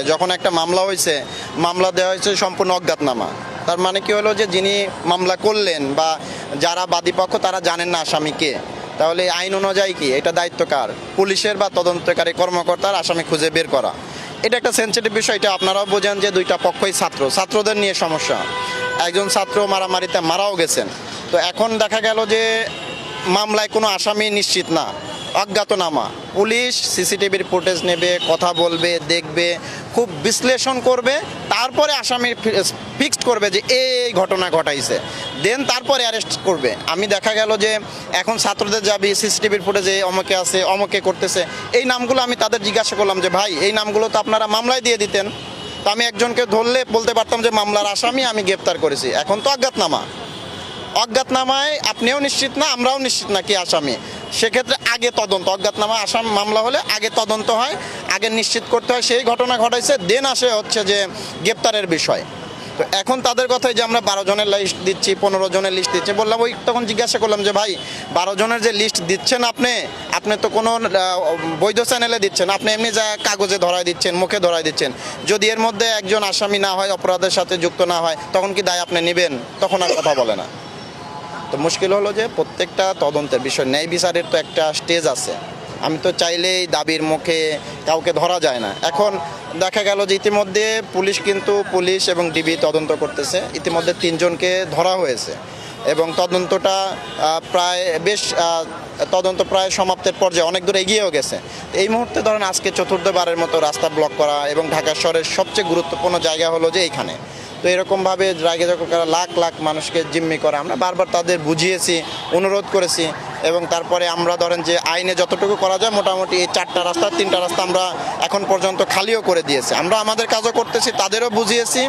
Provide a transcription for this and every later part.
বিষয় যখন একটা মামলা হয়েছে, মামলা দেওয়া হয়েছে সম্পূর্ণ অজ্ঞাতনামা। তার মানে কি হলো যে, যিনি মামলা করলেন বা যারা বাদীপক্ষ তারা জানেন না আসামি কে। তাহলে আইন অনুযায়ী কি? এটা দায়িত্ব কার? পুলিশের বা তদন্তকারী কর্মকর্তার আসামি খুঁজে বের করা। এটা একটা সেন্সিটিভ বিষয়, এটা আপনারাও বোঝেন যে, দুইটা পক্ষই ছাত্র। ছাত্রদের নিয়ে সমস্যা। একজন ছাত্র মারামারিতে মারাও গেছেন। তো এখন দেখা গেল যে, মামলায় কোনো আসামি নিশ্চিত না। অজ্ঞাতনামা। পুলিশ সিসিটিভির ফুটেজ নেবে, কথা বলবে, দেখবে, খুব বিশ্লেষণ করবে, তারপরে আসামি ফিক্সড করবে যে এই ঘটনা ঘটাইছে। দেন তারপরে অ্যারেস্ট করবে। আমি দেখা গেল যে এখন ছাত্রদের যাবি সিসিটিভির ফুটেজে অমকে আছে, অমকে করতেছে। এই নামগুলো আমি তাদের জিজ্ঞাসা করলাম যে, ভাই, এই নামগুলো তো আপনারা মামলায় দিয়ে দিতেন। তো আমি একজনকে ধরলে বলতে পারতাম যে, মামলার আসামি আমি গ্রেপ্তার করেছি। এখন তো অজ্ঞাতনামা। অজ্ঞাতনামায় আপনিও নিশ্চিত না, আমরাও নিশ্চিত না কি আসামি। সেক্ষেত্রে আগে তদন্ত অজ্ঞাতনামা আসাম মামলা হলে আগে তদন্ত হয়, আগে নিশ্চিত করতে হয়। সেই ঘটনা ঘটাইছে, দেন আসে হচ্ছে যে গ্রেপ্তারের বিষয়। তো এখন তাদের কথাই যে আমরা বারো জনের লিস্ট দিচ্ছি, পনেরো জনের লিস্ট দিচ্ছি, বললাম, ওই তখন জিজ্ঞাসা করলাম যে, ভাই, বারো জনের যে লিস্ট দিচ্ছেন আপনি আপনি তো কোনো বৈধ চ্যানেলে দিচ্ছেন, আপনি এমনি যা কাগজে ধরায় দিচ্ছেন, মুখে ধরায় দিচ্ছেন, যদি এর মধ্যে একজন আসামি না হয়, অপরাধের সাথে যুক্ত না হয়, তখন কি দায় আপনি নেবেন? তখন আর কথা বলে না। তো মুশকিল হলো যে প্রত্যেকটা তদন্তের বিষয়, ন্যায় বিচারের তো একটা স্টেজ আছে। আমি তো চাইলেই দাবির মুখে কাউকে ধরা যায় না। এখন দেখা গেল যে ইতিমধ্যে পুলিশ কিন্তু পুলিশ এবং ডিবি তদন্ত করতেছে। ইতিমধ্যে তিনজনকে ধরা হয়েছে এবং তদন্তটা প্রায় বেশ তদন্ত প্রায় সমাপ্তের পর্যায়ে অনেক দূর এগিয়েও গেছে। এই মুহূর্তে ধরেন আজকে চতুর্থবারের মতো রাস্তা ব্লক করা এবং ঢাকা শহরের সবচেয়ে গুরুত্বপূর্ণ জায়গা হলো যে এইখানে তো এরকমভাবে রাগে যখন লাখ লাখ মানুষকে জিম্মি করে, আমরা বারবার তাদের বুঝিয়েছি, অনুরোধ করেছি এবং তারপরে আমরা ধরেন যে আইনে যতটুকু করা যায় মোটামুটি এই চারটা রাস্তা, তিনটা রাস্তা আমরা এখন পর্যন্ত খালিও করে দিয়েছি। আমরা আমাদের কাজও করতেছি, তাদেরও বুঝিয়েছি,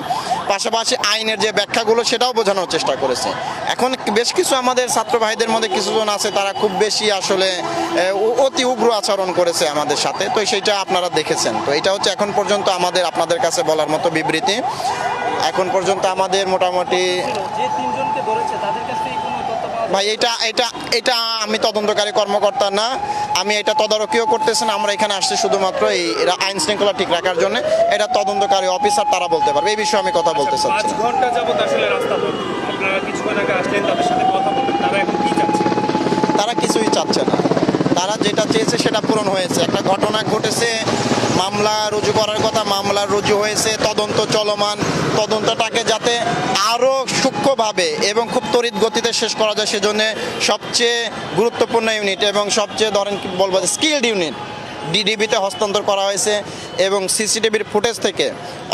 পাশাপাশি আইনের যে ব্যাখ্যাগুলো সেটাও বোঝানোর চেষ্টা করেছি। এখন বেশ কিছু আমাদের ছাত্র ভাইদের মধ্যে কিছুজন আছে, তারা খুব বেশি আসলে অতি উগ্র আচরণ করেছে আমাদের সাথে। তো সেইটা আপনারা দেখেছেন। তো এটা হচ্ছে এখন পর্যন্ত আমাদের, আপনাদের কাছে বলার মতো বিবৃতি। এখন পর্যন্ত আমাদের মোটামুটি ভাই এটা এটা এটা আমি তদন্তকারী কর্মকর্তা না। আমি এটা তদারকিও করতেছি না আমরা এখানে আসছি শুধুমাত্র এই আইন শৃঙ্খলা ঠিক রাখার জন্য। এটা তদন্তকারী অফিসার তারা বলতে পারবে এই বিষয়ে আমি কথা বলতে চাচ্ছি ঘণ্টা যাবত আসলে রাস্তা আপনারা কিছুক্ষণ আগে আসলেন তাদের সাথে কথা বললেন তারা এখন কি চাচ্ছে তারা কিছুই চাচ্ছে না তারা যেটা চেয়েছে সেটা পূরণ হয়েছে। একটা ঘটনা ঘটেছে, মামলা রুজু করার কথা, মামলা রুজু হয়েছে, তদন্ত চলমান। তদন্তটাকে যাতে আরও সূক্ষ্মভাবে এবং খুব তড়িৎ গতিতে শেষ করা যায় সেজন্য সবচেয়ে গুরুত্বপূর্ণ ইউনিট এবং সবচেয়ে ধরেন কি বলব স্কিল্ড ইউনিট ডিডিবিতে হস্তান্তর করা হয়েছে এবং সিসিটিভির ফুটেজ থেকে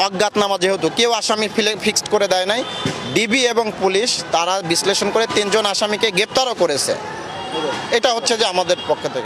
অজ্ঞাতনামা যেহেতু কেউ আসামি ফিক্সড করে দেয় নাই। ডিবি এবং পুলিশ তারা বিশ্লেষণ করে তিনজন আসামিকে গ্রেপ্তারও করেছে। এটা হচ্ছে যে আমাদের পক্ষ থেকে।